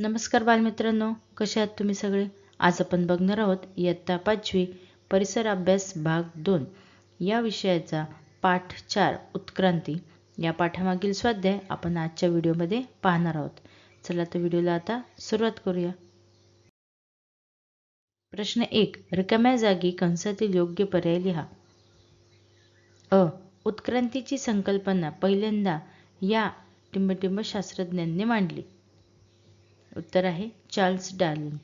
नमस्कार बालमित्रांनो कसे आहात तुम्ही सगळे? आज आपण बघणार आहोत इयत्ता पाचवी परिसर अभ्यास भाग दोन. या विषयाचा पाठ चार उत्क्रांती. या पाठामागील स्वाध्याय आपण आजच्या व्हिडिओमध्ये पाहणार आहोत. चला तर व्हिडिओला आता सुरुवात करूया. प्रश्न एक रिकाम्या जागी कंसातील योग्य पर्याय लिहा. अ उत्क्रांतीची संकल्पना पहिल्यांदा या टिंबटिंब शास्त्रज्ञांनी मांडली. उत्तर आहे चार्ल्स डार्विन.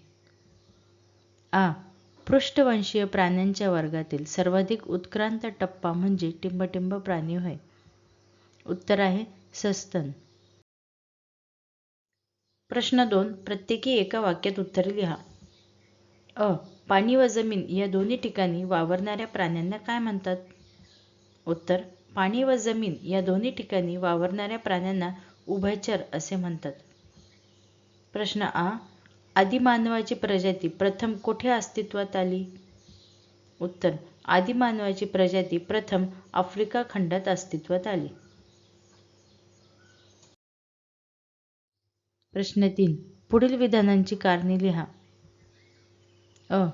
आ. पृष्ठवंशीय प्राण्यांच्या वर्गातील सर्वाधिक उत्क्रांत टप्पा म्हणजे टिंबटिंब प्राणी होय. उत्तर आहे सस्तन. प्रश्न दोन प्रत्येकी एका वाक्यात उत्तरे लिहा. अ. पाणी व जमीन या दोन्ही ठिकाणी वावरणाऱ्या प्राण्यांना काय म्हणतात? उत्तर पाणी व जमीन या दोन्ही ठिकाणी वावरणाऱ्या प्राण्यांना उभयचर असे म्हणतात. प्रश्न आ. आदिमानवाची प्रजाती प्रथम कोठे अस्तित्वात आली? उत्तर. आदिमानवाची प्रजाती प्रथम आफ्रिका खंडात अस्तित्वात आली. प्रश्न तीन. पुढील विधानांची कारणे लिहा. अ.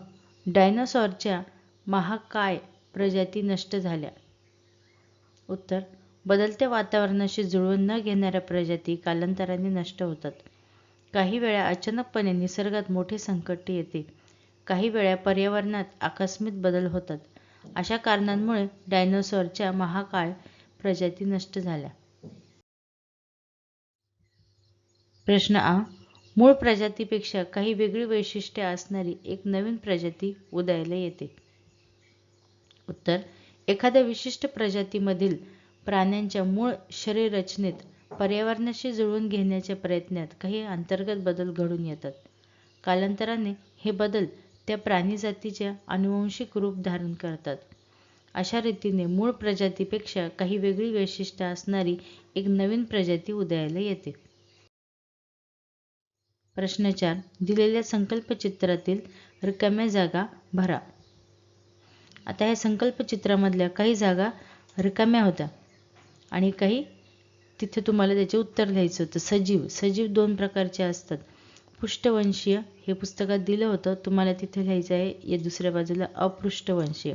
डायनासॉरच्या महाकाय प्रजाती नष्ट झाल्या. उत्तर. बदलत्या वातावरणाशी जुळवून न घेणाऱ्या प्रजाती कालांतराने नष्ट होतात. काही वेळा अचानकपणे निसर्गात मोठे संकट येते. काही वेळा पर्यावरणात आकस्मिक बदल होतात. अशा कारणांमुळे डायनोसॉरच्या महाकाळ प्रजाती नष्ट झाल्या. प्रश्न आ. मूळ प्रजातीपेक्षा काही वेगळी वैशिष्ट्ये असणारी एक नवीन प्रजाती उदयाला येते. उत्तर. एखाद्या विशिष्ट प्रजातीमधील प्राण्यांच्या मूळ शरीररचनेत पर्यावरणाशी जुळवून घेण्याच्या प्रयत्नात काही अंतर्गत बदल घडून येतात. कालांतराने हे बदल त्या प्राणीजातीच्या अनुवंशिक रूप धारण करतात. अशा रीतीने मूळ प्रजातीपेक्षा काही वेगळी वैशिष्ट्य असणारी एक नवीन प्रजाती उदयाला येते. प्रश्न चार. दिलेल्या संकल्पचित्रातील रिकाम्या जागा भरा. आता या संकल्पचित्रामधल्या काही जागा रिकाम्या होत्या आणि काही तिथे तुम्हाला त्याचे उत्तर लिहायचं होतं. सजीव सजीव दोन प्रकारचे असतात. पृष्ठवंशीय हे पुस्तकात दिलं होतं. तुम्हाला तिथे लिहायचं आहे या दुसऱ्या बाजूला अपृष्ठवंशीय.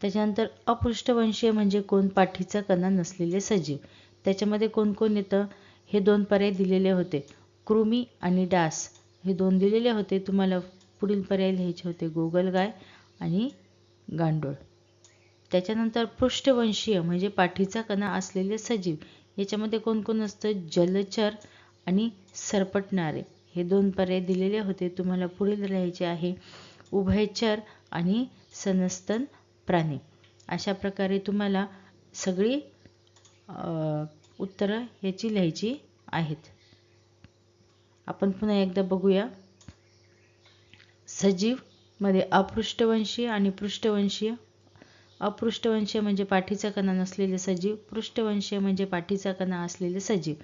त्याच्यानंतर अपृष्ठवंशीय म्हणजे कोण? पाठीचा कणा नसलेले सजीव. त्याच्यामध्ये कोण कोण येतं? हे दोन पर्याय दिलेले होते. कृमी आणि डास. हे दोन दिलेले होते. तुम्हाला पुढील पर्याय लिहायचे होते. गोगलगाय आणि गांडूळ. त्याच्यानंतर पृष्ठवंशीय म्हणजे पाठीचा कणा असलेले सजीव. याच्यामध्ये कोण कोण असतं? जलचर आणि सरपटणारे. हे दोन पर्याय दिलेले होते. तुम्हाला पुढील लिहायचे आहे उभयचर आणि सनस्तन प्राणी. अशा प्रकारे तुम्हाला सगळी उत्तरं याची लिहायची आहेत. आपण पुन्हा एकदा बघूया. सजीवमध्ये अपृष्ठवंशीय आणि पृष्ठवंशीय अपृष्ठवंशीय म्हणजे पाठीचा कणा नसलेले सजीव पृष्ठवंशीय म्हणजे पाठीचा कणा असलेले सजीव.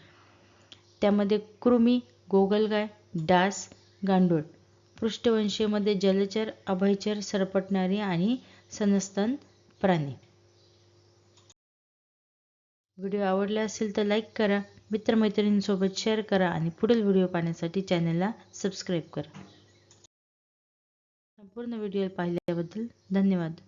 त्यामध्ये कृमी गोगलगाय डास गांडूळ. पृष्ठवंशीयमध्ये जलचर अभयचर सरपटणारी आणि सनस्तन प्राणी. व्हिडिओ आवडला असेल तर लाईक करा मित्रमैत्रिणींसोबत शेअर करा आणि पुढील व्हिडिओ पाहण्यासाठी चॅनलला सबस्क्राईब करा. संपूर्ण व्हिडिओ पाहिल्याबद्दल धन्यवाद.